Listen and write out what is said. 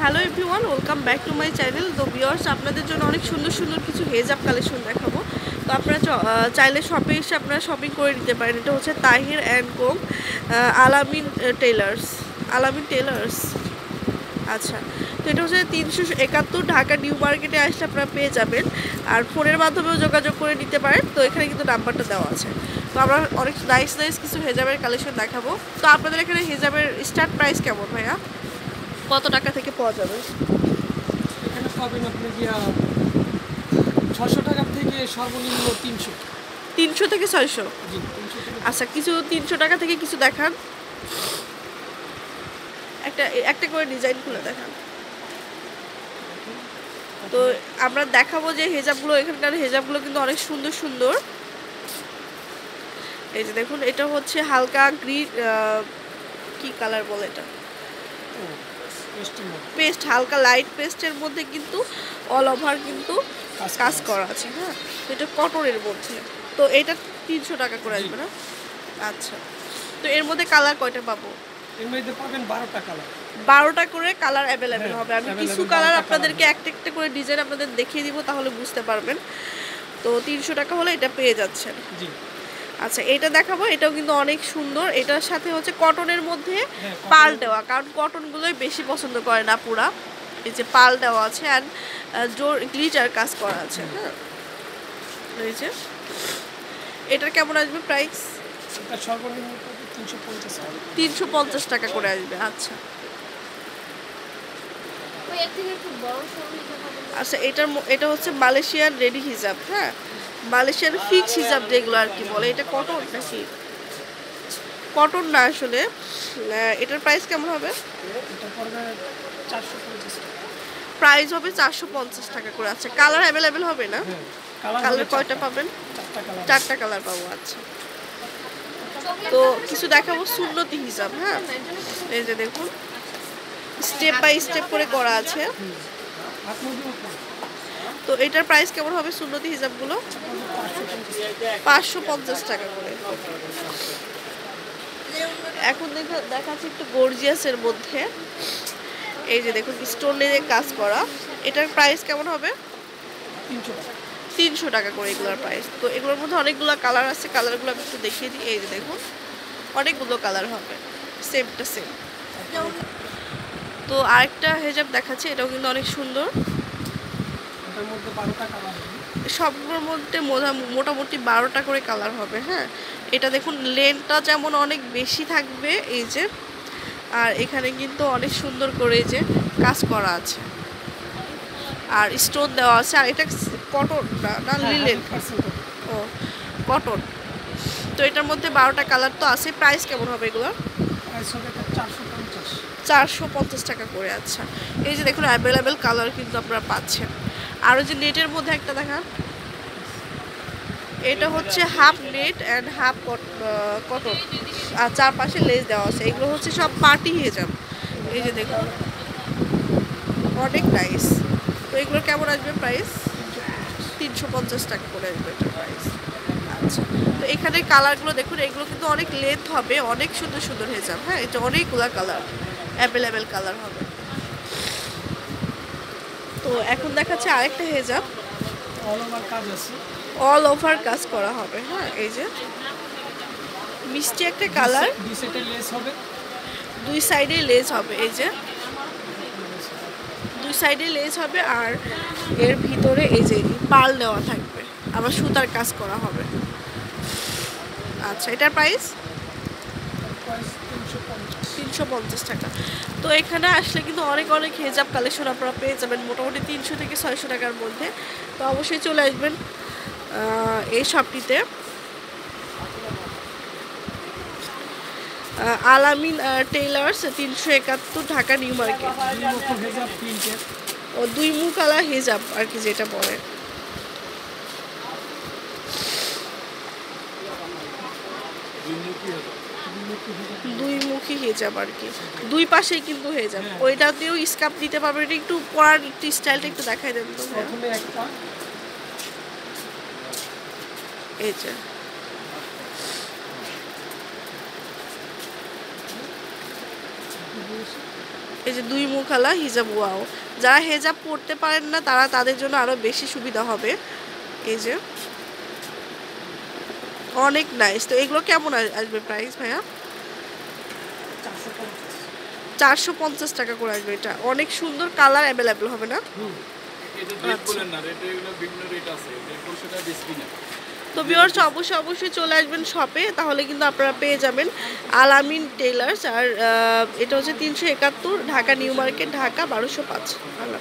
Hello everyone welcome back to my channel তো viewers আপনাদের জন্য অনেক সুন্দর সুন্দর কিছু হেজাব কালেকশন দেখাবো। তো আপনারা চাইলে শপে এসে আপনারা শপিং করে নিতে পারেন। এটা হচ্ছে তাহির অ্যান্ড কোম আলামিন টেলার্স আলামিন টেলার্স আচ্ছা তো এটা হচ্ছে তিনশো একাত্তর ঢাকা নিউ মার্কেটে আসলে আপনারা পেয়ে যাবেন। আর ফোনের মাধ্যমেও যোগাযোগ করে নিতে পারেন। তো এখানে কিন্তু নাম্বারটা দেওয়া আছে। তো আমরা অনেক নাইস নাইস কিছু হেজাবের কালেকশন দেখাবো। তো আপনাদের এখানে হেজাবের স্টার্ট প্রাইস কেমন, ভাইয়া? কত টাকা থেকে পাওয়া যাবে? এখানে পাবেন আপনি গিয়া ছশো টাকা থেকে সর্বনিম্ন তিনশো। তিনশো থেকে ছয়শো? জি আচ্ছা কিছু তিনশো টাকা থেকে কিছু দেখান। একটা একটা করে ডিজাইন খুলে দেখান। তো আমরা দেখাবো যে হেজাবগুলো এখানকার হেজাবগুলো কিন্তু অনেক সুন্দর সুন্দর। এই যে দেখুন এটা হচ্ছে হালকা গ্রিন কি কালার বলে এটা? পেস্ট হালকা লাইট পেস্টের মধ্যে কিন্তু অল ওভার কিন্তু কাজ করা আছে। হ্যাঁ? তো এটা কটনের মধ্যে। তো এটা তিনশো টাকা করে আসবে না? আচ্ছা। তো এর মধ্যে কালার কয়টা পাবো? বারোটা করে কালার অ্যাভেলেবেল হবে। আমি কিছু কালার আপনাদেরকে একটা একটা করে ডিজাইন আপনাদের দেখিয়ে দিব তাহলে বুঝতে পারবেন। তো তিনশো টাকা হলে এটা পেয়ে যাচ্ছেন। জি। আচ্ছা এটা দেখাবো এটাও কিন্তু অনেক সুন্দর। এটার সাথে হচ্ছে কটনের মধ্যে হ্যাঁ, পাল দেওয়া কারণ কটনগুলোই বেশি পছন্দ করে না পুরা। এই যে পাল দেওয়া আছে অ্যান্ড জোর গ্লিটার কাজ করা আছে হ্যাঁ। এই যে এটার কেমন আসবে প্রাইস এটা সর্বনিম্ন পাবে তিনশো পঞ্চাশ টাকা করে আসবে আচ্ছা? আচ্ছা এটার এটা হচ্ছে মালয়েশিয়ান রেডি হিজাব হ্যাঁ। মালয়েশিয়ান ফিক্স হিসাব যেগুলো আর কি বলে, এটা কটন নাকি? কটন না আসলে। এটার প্রাইস কেমন হবে? প্রাইস হবে চারশো পঞ্চাশ টাকা করে। আচ্ছা কালার অ্যাভেলেবেল হবে না? কালার কয়টা পাবেন? চারটা কালার পাবো আচ্ছা। তো কিছু দেখাবো সুন্নতি হিসাব হ্যাঁ? এই যে দেখুন স্টেপ বাই স্টেপ করে করা আছে। তো এটার প্রাইস কেমন হবে সুন্নতি হিসাবগুলো? পাঁচশো পঞ্চাশ টাকা করে। এখন দেখা দেখাচ্ছে একটু গর্জিয়াসের মধ্যে। এই যে দেখুন স্টোনের কাজ করা। এটার প্রাইস কেমন হবে? তিনশো টাকা করে এগুলোর প্রাইস তো এগুলোর মধ্যে অনেকগুলো কালার আছে কালারগুলো আমি একটু দেখিয়ে দিই। এই যে দেখুন, অনেকগুলো কালার হবে। সেমটা সেম তো আরেকটা হেজাব দেখাচ্ছে, এটাও কিন্তু অনেক সুন্দর এটার মধ্যে বারোটা কালার হবে সবগুলোর মধ্যে মোটা- মোটামুটি বারোটা করে কালার হবে হ্যাঁ। এটা দেখুন লেনটা যেমন অনেক বেশি থাকবে এই যে আর এখানে কিন্তু অনেক সুন্দর করে এই যে কাজ করা আছে। আর স্টোন দেওয়া আছে আর এটা কটন না না হ্যাঁ, লিলেন ও কটন তো এটার মধ্যে বারোটা কালার তো আছে প্রাইস কেমন হবে এগুলো প্রাইস চারশো পঞ্চাশ। চারশো পঞ্চাশ টাকা করে আচ্ছা। এই যে দেখুন অ্যাভেলেবেল কালার কিন্তু আপনারা পাচ্ছেন। আরও যে নেটের মধ্যে একটা দেখান। এটা হচ্ছে half net and half cotton আর চারপাশে লেস দেওয়া আছে। এগুলো হচ্ছে সব পার্টি হিজাব। এই যে দেখুন। অনেক নাইস তো এগুলো কেমন আসবে প্রাইস তিনশো পঞ্চাশ টাকা করে আসবে এটা প্রাইস আচ্ছা। তো এখানে কালারগুলো দেখুন, এগুলো কিন্তু অনেক লেন্থ হবে, অনেক সুন্দর সুন্দর হেজাব। হ্যাঁ এটা অনেকগুলো কালার অ্যাভেলেবেল কালার হবে। তো এখন দেখাচ্ছে আরেকটা হেজাব। অল ওভার কাজ আছে। অল ওভার কাজ করা হবে হ্যাঁ এই যে। মিষ্টি একটা কালার। দুই সেটের লেস হবে। দুই সাইডে লেজ হবে এই যে। দুই সাইডে লেজ হবে আর এর ভিতরে এই যে পাল দেওয়া থাকবে আবার সুতার কাজ করা হবে। আচ্ছা এটার প্রাইস প্রাইস তিনশো পঞ্চাশ টাকা। তো এখানে আসলে কিন্তু অনেক অনেক হেজাব কালেকশন আপনারা পেয়ে যাবেন, মোটামুটি তিনশো থেকে ছয়শো টাকার মধ্যে। তো অবশ্যই চলে আসবেন এই শপটিতে আলামিন টেইলার্স তিনশো একাত্তর ঢাকা নিউ মার্কেট। ও, দুই মুখ আলা হেজাব আর কি যেটা বলে। হেজাব আর কি। দুই পাশেই কিন্তু হেজাব হ্যাঁ। ওইটাতেও স্কাপ দিতে পারবেন এটা একটু পরার একটু স্টাইলটা একটু দেখাই দেন তো প্রথমে একটা। এই যে। এই যে দুই মুখালা হিজাব ওয়াও। যারা হেজাব পড়তে পারেন না তারা তাদের জন্য আরও বেশি সুবিধা হবে। এই যে। অনেক নাইস তো এগুলো কেমন আসবে প্রাইস ভাইয়া? চারশো পঞ্চাশ। টাকা করে আসবে এটা। অনেক সুন্দর কালার অ্যাভেলেবেল হবে না? আচ্ছা। তো ভিউয়ার্স অবশ্যই অবশ্যই চলে আসবেন শপে তাহলে কিন্তু আপনারা পেয়ে যাবেন আলামিন টেলার্স আর এটা হচ্ছে তিনশো একাত্তর ঢাকা নিউ মার্কেট ঢাকা বারোশো পাঁচ। আল্লাহ